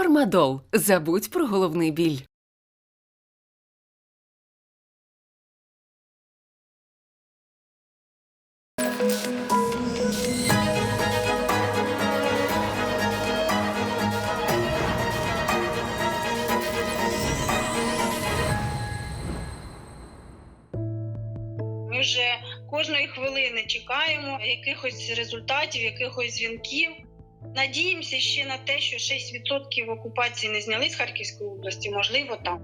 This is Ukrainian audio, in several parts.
Фармадол. Забудь про головний біль. Ми вже кожної хвилини чекаємо якихось результатів, якихось дзвінків. Надіємося ще на те, що 6% окупації не зняли з Харківської області, можливо, там.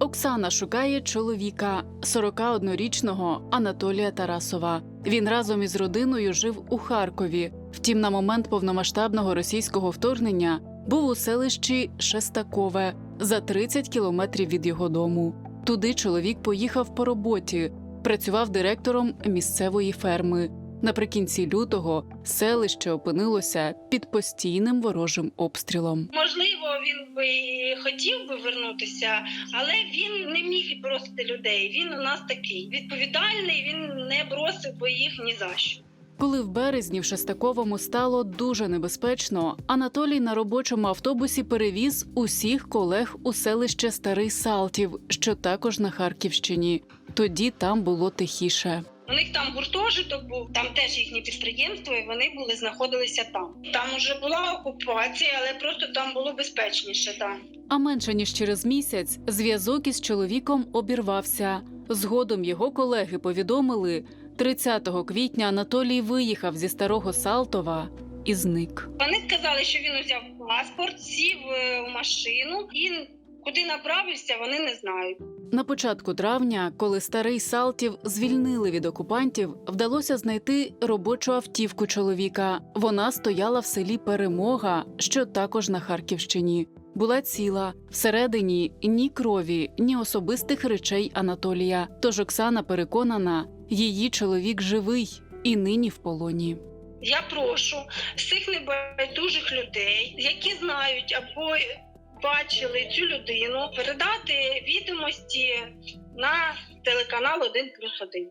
Оксана шукає чоловіка 41-річного Анатолія Тарасова. Він разом із родиною жив у Харкові. Втім, на момент повномасштабного російського вторгнення був у селищі Шестакове за 30 кілометрів від його дому. Туди чоловік поїхав по роботі, працював директором місцевої ферми. Наприкінці лютого селище опинилося під постійним ворожим обстрілом. Можливо, він би хотів би вернутися, але він не міг бросити людей. Він у нас такий відповідальний. Він не бросив би їх ні за що. Коли в березні в Шестаковому стало дуже небезпечно, Анатолій на робочому автобусі перевіз усіх колег у селище Старий Салтів, що також на Харківщині. Тоді там було тихіше. У них там гуртожиток був, там теж їхнє підприємство, і вони були знаходилися там. Там уже була окупація, але просто там було безпечніше. Там А менше ніж через місяць зв'язок із чоловіком обірвався. Згодом його колеги повідомили, 30 квітня Анатолій виїхав зі старого Салтова і зник. вони сказали, що він узяв паспорт, сів е, в машину і куди направився, вони не знають. На початку травня, коли старий Салтів звільнили від окупантів, вдалося знайти робочу автівку чоловіка. Вона стояла в селі Перемога, що також на Харківщині. Була ціла всередині ні крові, ні особистих речей Анатолія. Тож Оксана переконана, її чоловік живий і нині в полоні. Я прошу всіх небайдужих людей, які знають або бачили цю людину, передати відомості на телеканал 1 плюс 1.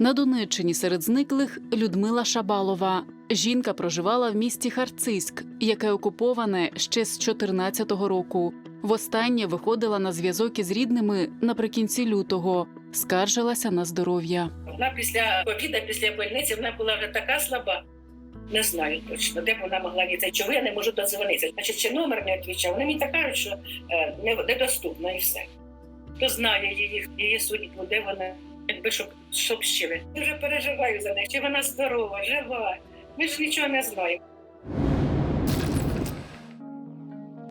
На Донеччині серед зниклих Людмила Шабалова. Жінка проживала в місті Харцизьк, яке окуповане ще з 14-го року. Востаннє виходила на зв'язок із рідними наприкінці лютого, скаржилася на здоров'я. Вона після обіду, після больниці, вона була вже така слаба. Не знаю точно, де б вона могла діти. Чого я не можу додзвонитися? Значить, чи номер не відповідав. Вони мені так кажуть, що е, не- недоступно і все. Хто знає її, її судьбу, де вона, якби щоб, щоб щили. Я вже переживаю за неї, чи вона здорова, жива. Ми ж нічого не знаємо.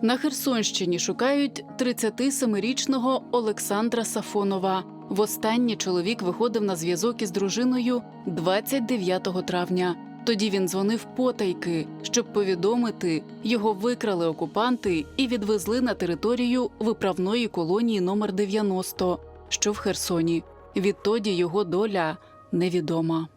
На Херсонщині шукають 37-річного Олександра Сафонова. Востаннє чоловік виходив на зв'язок із дружиною 29 травня. Тоді він дзвонив потайки, щоб повідомити, його викрали окупанти і відвезли на територію виправної колонії номер 90, що в Херсоні. Відтоді його доля невідома.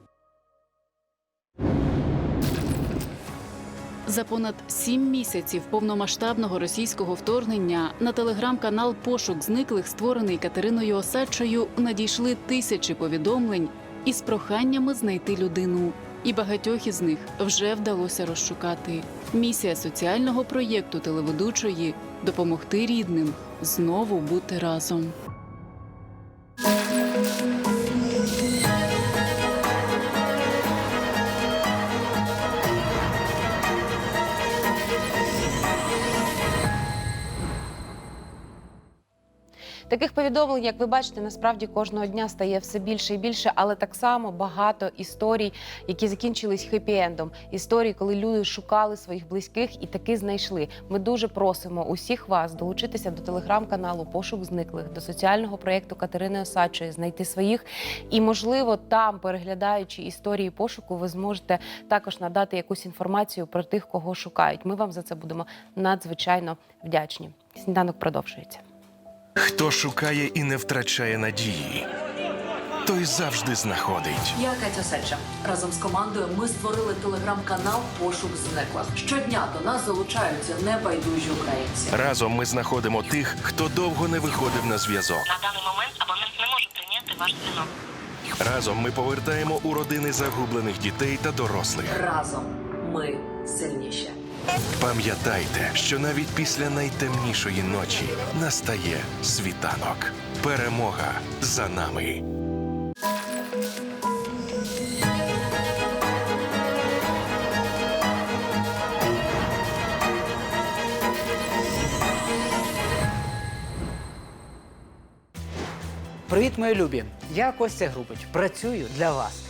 За понад сім місяців повномасштабного російського вторгнення на телеграм-канал Пошук зниклих, створений Катериною Осадчою, надійшли тисячі повідомлень із проханнями знайти людину. І багатьох із них вже вдалося розшукати. Місія соціального проєкту телеведучої допомогти рідним знову бути разом. Таких повідомлень, як ви бачите, насправді кожного дня стає все більше і більше, але так само багато історій, які закінчились хеппі-ендом. Історії, коли люди шукали своїх близьких і таки знайшли. Ми дуже просимо усіх вас долучитися до телеграм-каналу Пошук зниклих, до соціального проєкту Катерини Осадчої, знайти своїх. І, можливо, там, переглядаючи історії пошуку, ви зможете також надати якусь інформацію про тих, кого шукають. Ми вам за це будемо надзвичайно вдячні. Сніданок продовжується. Хто шукає і не втрачає надії, той завжди знаходить. Я Катя Сеча. Разом з командою ми створили телеграм-канал Пошук зниклих. Щодня до нас залучаються небайдужі українці. Разом ми знаходимо тих, хто довго не виходив на зв'язок. На даний момент абонент не може прийняти ваш дзвінок. Разом ми повертаємо у родини загублених дітей та дорослих. Разом Ми сильніші. Пам'ятайте, що навіть після найтемнішої ночі настає світанок. Перемога за нами. Привіт, мої любі! Я Костя Грубич. Працюю для вас.